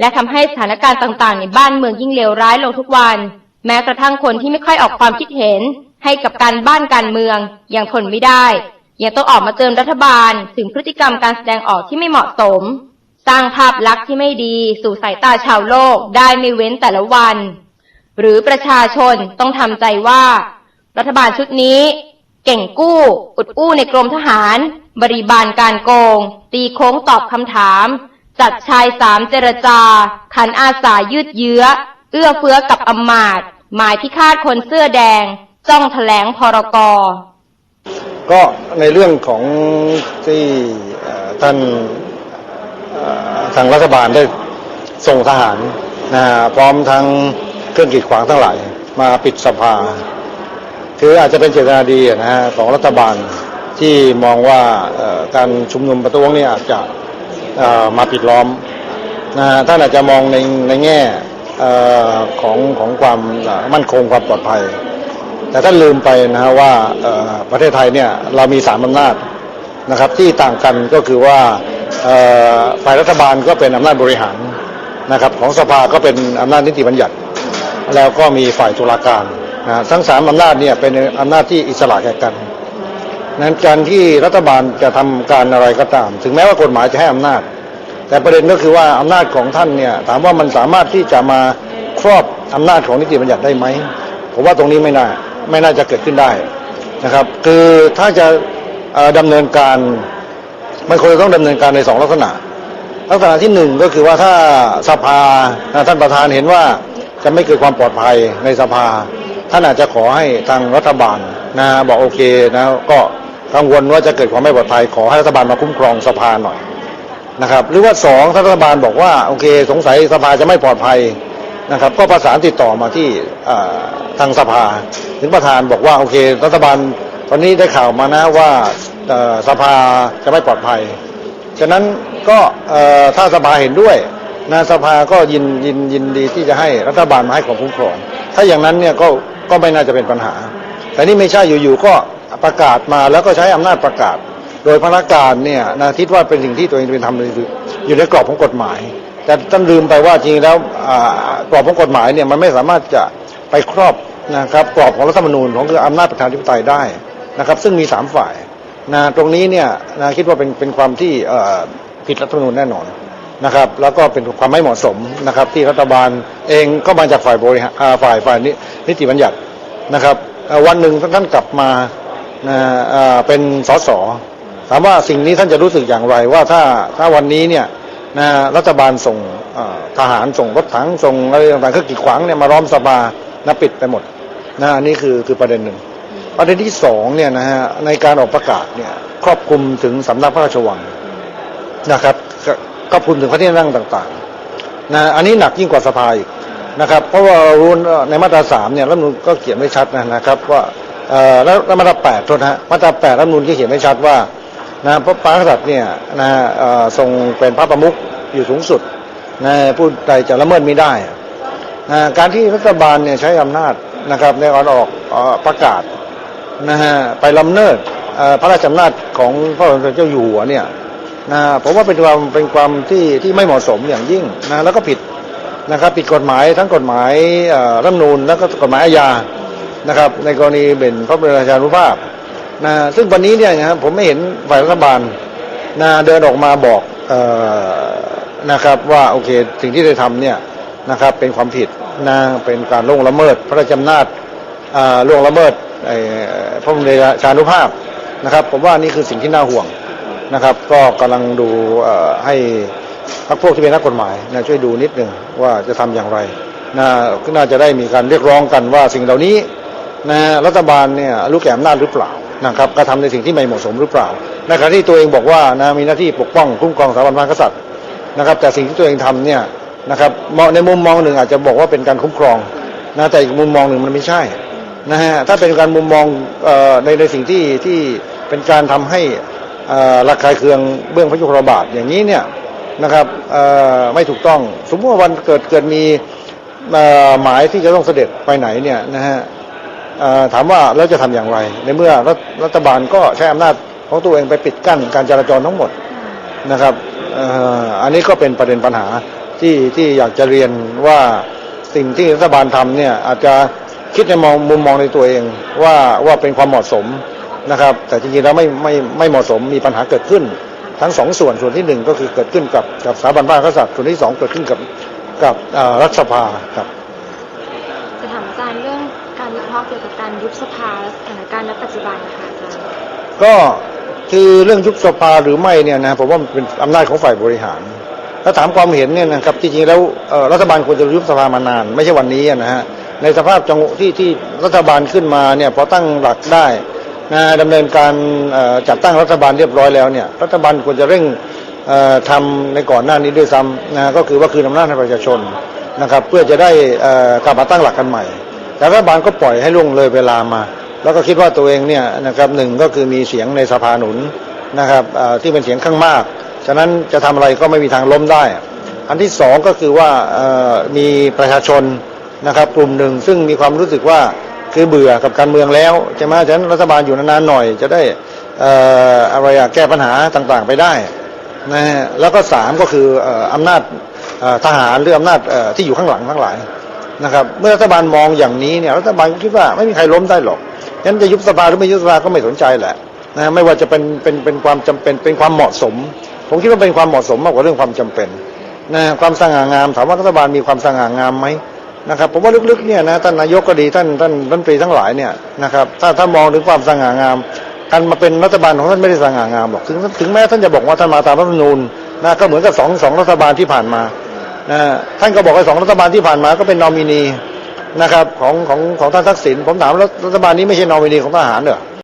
และทำให้สถานการณ์ต่างๆ ในบ้านเมืองยิ่งเลวร้ายลงทุกวัน แม้กระทั่งคนที่ไม่ค่อยออกความคิดเห็น ให้กับการบ้านการเมืองยังทนไม่ได้ยังต้องออกมาเตือนรัฐบาล ถึงพฤติกรรมการแสดงออกที่ไม่เหมาะสม สร้างภาพลักษณ์ที่ไม่ดีสู่สายตาชาวโลกได้ไม่เว้นแต่ละวัน หรือประชาชนต้องทำใจว่า รัฐบาลชุดนี้ เก่งกู้ อุดอู้ในกรมทหาร บริบาลการโกง ตีโค้งตอบคำถาม จัดชายสามเจรจา ขันอาสายืดเยื้อ เอื้อเฟื้อกับอมาตย์หมายพิฆาตคนเสื้อแดง จ้องแถลงพรกก็ในเรื่องของที่ท่านทางรัฐบาลได้ส่งทหารนะฮะพร้อมทั้งเครื่องกีดขวางทั้งหลายมาปิดสภา คืออาจจะเป็นเจตนาดีนะฮะของรัฐบาลที่มองว่าการชุมนุมประท้วงนี่อาจจะ มาปิดล้อมนะท่านอาจจะมองในในแง่ของของความมั่นคงความปลอดภัย แต่ท่านลืมไปนะฮะว่าประเทศไทยเนี่ยเรามีสามอำนาจนะครับที่ต่างกันก็คือว่าฝ่ายรัฐบาลก็เป็นอำนาจบริหารนะครับของสภาก็เป็นอำนาจนิติบัญญัติ แล้วก็มีฝ่ายตุลาการนะทั้งสามอำนาจเนี่ยเป็นอำนาจที่อิสระแก่กันนั้นการที่รัฐบาลจะทำการอะไรก็ตาม ถึงแม้ว่ากฎหมายจะให้อำนาจ แต่ประเด็นก็คือว่าอำนาจของท่านเนี่ยถามว่ามันสามารถที่จะมาครอบอำนาจของนิติบัญญัติได้ไหมผมว่าตรงนี้ไม่น่าไม่น่าจะเกิดขึ้นได้นะครับ คือถ้าจะเอ่อดำเนินการมันควรจะต้องดำเนินการในสองลักษณะ ลักษณะที่หนึ่งก็คือว่าถ้าสภาท่านประธานเห็นว่าจะไม่เกิดความปลอดภัยในสภา ท่านอาจจะขอให้ทางรัฐบาลนะบอกโอเคนะก็กังวลว่าจะเกิดความไม่ปลอดภัยขอให้รัฐบาลมาคุ้มครองสภาหน่อย นะครับ หรือว่าสองรัฐบาลบอกว่าโอเค สงสัยสภาจะไม่ปลอดภัยนะครับ ก็ประสานติดต่อมาที่ทางสภาถึงประธานบอกว่าโอเค รัฐบาลตอนนี้ได้ข่าวมานะว่าสภาจะไม่ปลอดภัย ฉะนั้นก็ถ้าสภาเห็นด้วยนะสภาก็ยินยินยินดีที่จะให้รัฐบาลมาให้ความคุ้มครอง ถ้าอย่างนั้นเนี่ยก็ก็ไม่น่าจะเป็นปัญหา แต่นี่ไม่ใช่อยู่ๆก็ประกาศมาแล้วก็ใช้อำนาจประกาศ โดยพนักการเนี่ยนะคิดว่าเป็นสิ่งที่ตัวเองเป็นทำอยู่อยู่ในกรอบของกฎหมาย แต่ท่านลืมไปว่าจริงแล้วกรอบของกฎหมายเนี่ยมันไม่สามารถจะไปครอบนะครับกรอบของรัฐธรรมนูญของคืออำนาจประชาธิปไตยได้นะครับ ซึ่งมีสามฝ่ายนะตรงนี้เนี่ยนะคิดว่าเป็นเป็นความที่ผิดรัฐธรรมนูญแน่นอนนะครับ แล้วก็เป็นความไม่เหมาะสมนะครับ ที่รัฐบาลเองก็มาจากฝ่ายบริหารฝ่ายฝ่ายนินิติบัญญัตินะครับวันหนึ่งท่านกลับมานะอ่าเป็นสส ถามว่าสิ่งนี้ท่านจะรู้สึกอย่างไรว่าถ้าถ้าวันนี้เนี่ยนะรัฐบาลส่งทหารส่งรถถังส่งอะไรต่างๆเครื่องกีดขวางเนี่ยมาล้อมสภานะปิดไปหมดนะอันนี้คือคือประเด็นหนึ่ง ประเด็นที่สองเนี่ยนะฮะในการออกประกาศเนี่ยครอบคลุมถึงสำนักพระราชวังนะครับก็ครอบคลุมถึงพระที่นั่งต่างๆนะอันนี้หนักยิ่งกว่าสภาอีกนะครับ เพราะว่ารู้ในมาตราสามเนี่ยรัฐมนูลก็เขียนไว้ชัดนะนะครับ ว่าแล้วมาตราแปดโทษนะฮะมาตราแปดรัฐมนูลก็เขียนไว้ชัดว่า นะพระมหากษัตริย์เนี่ยนะทรงเป็นพระประมุขอยู่สูงสุดนะผู้ใดจะละเมิดไม่ได้นะการที่รัฐบาลเนี่ยใช้อำนาจนะครับในการออกประกาศนะฮะไปลำเนิดพระราชอำนาจของพระบรมเจ้าอยู่หัวเนี่ยนะผมว่าเป็นความเป็นความที่ที่ไม่เหมาะสมอย่างยิ่งนะแล้วก็ผิดนะครับผิดกฎหมายทั้งกฎหมายรัฐนูญแล้วก็กฎหมายอาญานะครับ ในกรณีเป็นพระบรมราชานุภาพ นะซึ่งวันนี้เนี่ยนะครับผมไม่เห็นฝ่ายรัฐบาลนะเดินออกมาบอกออนะครับว่าโอเคสิ่งที่ได้ทำเนี่ยนะครับเป็นความผิดนะเป็นการล่วงละเมิด พระราชอำนาจล่วงละเมิดพระบรมราชานุภาพนะครับ ผมว่านี่คือสิ่งที่น่าห่วงนะครับ ก็กำลังดูให้พรรคพวกที่เป็นนักกฎหมายนะช่วยดูนิดหนึ่งว่าจะทำอย่างไรนะก็น่าจะได้มีการเรียกร้องกันว่าสิ่งเหล่านี้นะรัฐบาลเนี่ยรู้แก่อำนาจหรือเปล่า นะครับกระทำในสิ่งที่ไม่เหมาะสมหรือเปล่าในขณะที่ตัวเองบอกว่านะมีหน้าที่ปกป้องคุ้มครองสถาบันพระมหากษัตริย์นะครับ แต่สิ่งที่ตัวเองทำเนี่ยนะครับมองในมุมมองหนึ่งอาจจะบอกว่าเป็นการคุ้มครองนะแต่อีกมุมมองหนึ่งมันไม่ใช่นะฮะถ้าเป็นการมุมมองออในในสิ่งที่ที่เป็นการทำให้ระคายเคืองเบื้องพระยุคลบาทอย่างนี้เนี่ยนะครับไม่ถูกต้อง สมมติว่าวันเกิดเกิดมีหมายที่จะต้องเสด็จไปไหนเนี่ยนะฮะ ถามว่าแล้วจะทำอย่างไร ในเมื่อรัฐรัฐบาลก็ใช้อำนาจของตัวเองไปปิดกั้นการจราจรทั้งหมดนะครับเอ่ออันนี้ก็เป็นประเด็นปัญหาที่ที่ที่อยากจะเรียนว่าสิ่งที่รัฐบาลทำเนี่ยอาจจะคิดในมองมุมมองในตัวเองว่าว่าเป็นความเหมาะสมนะครับ แต่จริงๆแล้วไม่ไม่ไม่เหมาะสมมีปัญหาเกิดขึ้น ทั้งสองส่วนส่วนที่หนึ่งก็คือเกิดขึ้นกับกับสถาบันพระมหากษัตริย์ส่วนที่สองเกิดขึ้นกับกับเอ่อรัฐสภาครับ จะถามอาจารย์เรื่องการวิ เกี่ยวกับการยุบสภาสถานการณ์ณปัจจุบันค่ะอาจารย์ก็คือเรื่องยุบสภาหรือไม่เนี่ยนะผมว่ามันเป็นอำนาจของฝ่ายบริหาร ถ้าถามความเห็นเนี่ยนะครับจริงๆแล้วรัฐบาลควรจะยุบสภามานาน ไม่ใช่วันนี้นะฮะในสภาพจังหวะที่ที่รัฐบาลขึ้นมาเนี่ยพอตั้งหลักได้นะดำเนินการจัดตั้งรัฐบาลเรียบร้อยแล้วเนี่ยรัฐบาลควรจะเร่งเอ่อทำในก่อนหน้านี้ด้วยซ้ำนะก็คือว่าคืนอำนาจให้ประชาชนนะครับเพื่อจะได้กลับมาตั้งหลักกันใหม่ แต่รัฐบาลก็ปล่อยให้ล่วงเลยเวลามา แล้วก็คิดว่าตัวเองเนี่ยนะครับหนึ่งก็คือมีเสียงในสภาหนุนนะครับที่เป็นเสียงข้างมาก ฉะนั้นจะทำอะไรก็ไม่มีทางล้มได้ อันที่สองก็คือว่ามีประชาชนนะครับกลุ่มหนึ่งซึ่งมีความรู้สึกว่าคือเบื่อกับการเมืองแล้วใช่ไหมฉะนั้นรัฐบาลอยู่นานๆหน่อยจะได้เอ่อะไรอะแก้ปัญหาต่างๆไปได้นะฮะแล้วก็สามก็คืออำนาจทหารหรืออำนาจที่อยู่ข้างหลังทั้งหลาย นะครับ เมื่อรัฐบาลมองอย่างนี้เนี่ยรัฐบาลคิดว่าไม่มีใครล้มได้หรอกงั้นจะยุบสภาหรือไม่ยุบสภาก็ไม่สนใจแหละนะไม่ว่าจะเป็นเป็นเป็นความจำเป็นเป็นความเหมาะสม ผมคิดว่าเป็นความเหมาะสมมากกว่าเรื่องความจำเป็นนะความสง่างาม ถามว่ารัฐบาลมีความสง่างามไหมนะครับผมว่าลึกๆเนี่ยนะท่านนายกก็ดีท่านท่านรัฐมนตรีทั้งหลายเนี่ยนะครับถ้าถ้ามองถึงความสง่างามการมาเป็นรัฐบาลของท่านไม่ได้สง่างามหรอกถึงถึงแม้ท่านจะบอกว่าท่านมาตามรัฐธรรมนูญนะก็เหมือนกับสองสองรัฐบาลที่ผ่านมา นะท่านก็บอกว่าสองรัฐบาลที่ผ่านมาก็เป็นนอมินีนะครับของของของท่านทักษิณผมถามรัฐบาลนี้ไม่ใช่นอมินีของทหารเหรอ